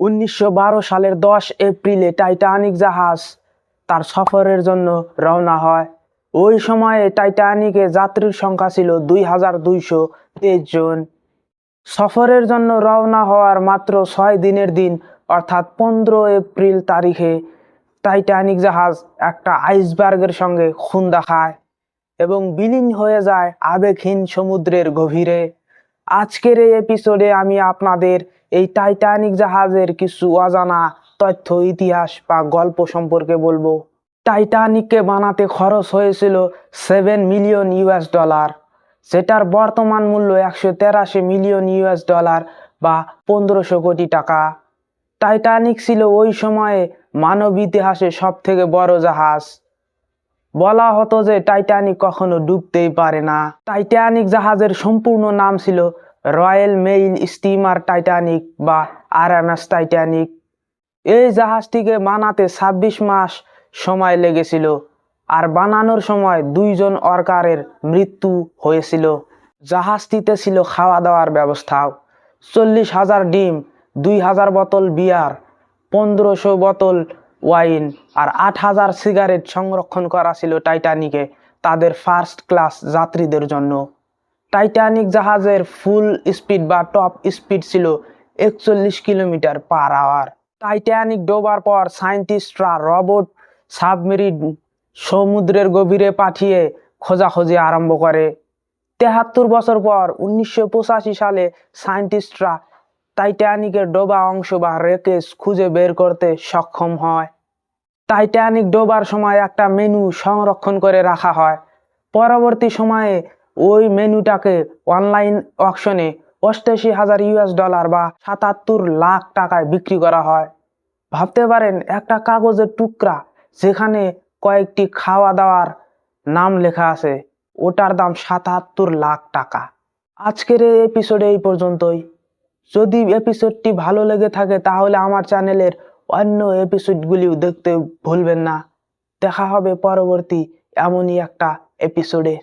উনিশশো বারো সালের দশ এপ্রিলে টাইটানিক জাহাজ তার সফরের জন্য রওনা হয়। ওই সময়ে টাইটানিকে যাত্রীর সংখ্যা ছিল দুই হাজার দুইশো তেইশ জন। সফরের জন্য রওনা হওয়ার মাত্র ছয় দিনের দিন, অর্থাৎ পনেরো এপ্রিল তারিখে টাইটানিক জাহাজ একটা আইসবার্গের সঙ্গে খুন দেখায় এবং বিলীন হয়ে যায় আবেগহীন সমুদ্রের গভীরে। আজকের এই এপিসোডে আমি আপনাদের এই টাইটানিক জাহাজের কিছু অজানা তথ্য, ইতিহাস বা গল্প সম্পর্কে বলব। টাইটানিককে বানাতে খরচ হয়েছিল সেভেন মিলিয়ন ইউএস ডলার সেটার বর্তমান মূল্য একশো তেরাশি মিলিয়ন ইউএস ডলার বা পনেরোশো কোটি টাকা। টাইটানিক ছিল ওই সময়ে মানব ইতিহাসে সব থেকে বড় জাহাজ। বলা হতো যে টাইটানিক কখনো ডুবতেই পারে না। টাইটানিক জাহাজের সম্পূর্ণ নাম ছিল রয়্যাল মেইল, স্টিমার, টাইটানিক বা আর এম এস টাইটানিক। এই জাহাজটিকে বানাতে ছাব্বিশ মাস সময় লেগেছিল আর বানানোর সময় দুইজন ওয়ার্কারের মৃত্যু হয়েছিল। জাহাজটিতে ছিল খাওয়া দাওয়ার ব্যবস্থাও। চল্লিশ হাজার ডিম, দুই হাজার বোতল বিয়ার, পনেরোশো বোতল ওয়াইন আর আট হাজার সিগারেট সংরক্ষণ করা ছিল টাইটানিকে, তাদের ফার্স্ট ক্লাস যাত্রীদের জন্য। টাইটানিক জাহাজের ফুল স্পিড বা টপ স্পিড ছিল একচল্লিশ কিলোমিটার পার আওয়ার। টাইটানিক ডোবার পর সায়েন্টিস্টরা রবট সাবমেরিন সমুদ্রের গভীরে পাঠিয়ে খোঁজাখুঁজি আরম্ভ করে। তেহাত্তর বছর পর উনিশশো পঁচাশি সালে সায়েন্টিস্টরা টাইটানিকের ডোবা অংশ বা রেকেস খুঁজে বের করতে সক্ষম হয়। টাইটানিক ডোবার সময় একটা মেনু সংরক্ষণ করে রাখা হয়। পরবর্তী সময়ে ওই মেনুটাকে অনলাইন অকশনে অষ্টাশি হাজার ইউএস ডলার বা সাতাত্তর লাখ টাকায় বিক্রি করা হয়। ভাবতে পারেন, একটা কাগজের টুকরা যেখানে কয়েকটি খাওয়া দাওয়ার নাম লেখা আছে, ওটার দাম সাতাত্তর লাখ টাকা। আজকের এই এপিসোডে এই পর্যন্তই। যদি এপিসোডটি ভালো লেগে থাকে, তাহলে আমার চ্যানেলের অন্য এপিসোডগুলিও দেখতে ভুলবেন না। দেখা হবে পরবর্তী এমনই একটা এপিসোডে